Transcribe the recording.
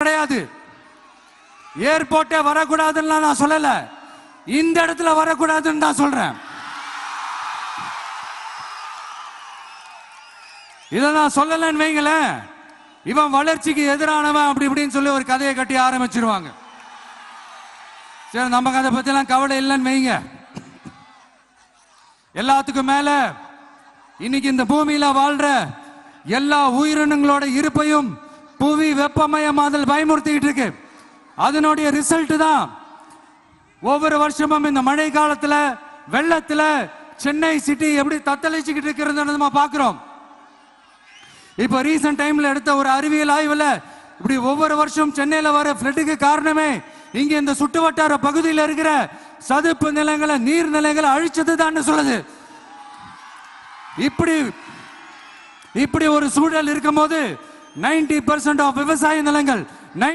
கிடையாது. ஏர்போர்ட்டே வரக்கூடாதுன்னு நான் சொல்லல. இந்த இடத்துல வரக்கூடாதுன்னு தான் சொல்றேன். இதை நான் சொல்லலைன்னு வைங்களேன். இவன் வளர்ச்சிக்கு எதிரானவன் அப்படி இப்படின்னு சொல்லி ஒரு கதையை கட்டி ஆரம்பிச்சிருவாங்க. சரி நமக்கு அதை பத்திலாம் கவலை இல்லைன்னு வைங்க. எல்லாத்துக்கும் மேல இன்னைக்கு இந்த பூமியில வாழ்ற எல்லா உயிரினங்களோட இருப்பையும் புவி வெப்பமயமாதல் பயமுறுத்திக்கிட்டு இருக்கு அதனுடைய ரிசல்ட் தான் ஒவ்வொரு வருஷமும் இந்த மழை காலத்துல வெள்ளத்துல சென்னை சிட்டி எப்படி தத்தளிச்சுக்கிட்டு இருக்கிறது நம்ம பார்க்கிறோம். இப்போ ரீசன்ட் டைம்ல எடுத்த ஒரு அறிவியல் ஆய்வுல இப்படி ஒவ்வொரு வருஷம் சென்னையில வர ஃப்ளட்டுக்கு காரணமே இங்க இந்த சுற்றுவட்டார பகுதியில் இருக்கிற சதுப்பு நிலங்களை நீர்நிலைகளை அழிச்சது தான் சொல்லுது. இப்படி இப்படி ஒரு சூழல் இருக்கும்போது 90% பர்சன்ட் ஆஃப் விவசாய நிலங்கள்